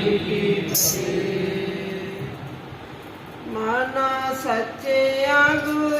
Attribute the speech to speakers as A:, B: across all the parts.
A: ਜੀ ਕੀ ਫਤਿਹ ਮਾਨਾ ਸੱਚਿਆ ਗੁਰ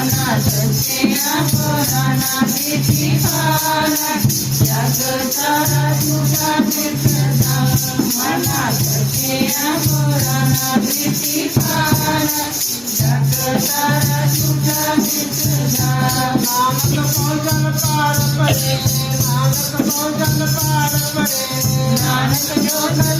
B: पुराना पुराना विधि पालन जगता तुझा मित्रता मना सत्या पुराना विधि पालन जगता तुझा मित्रता
A: नामक भोजन पार पड़े नानक भोजन पार पड़े
B: नानक भोजन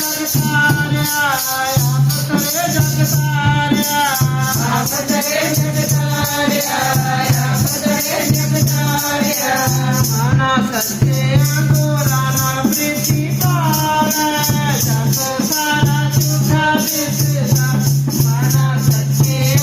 A: जग सारा
B: तेरे जग सारा तेरे जग सारा
A: माना सत्य को राना प्रीति पारा जग सारा झूठा बिसरा माना सत्य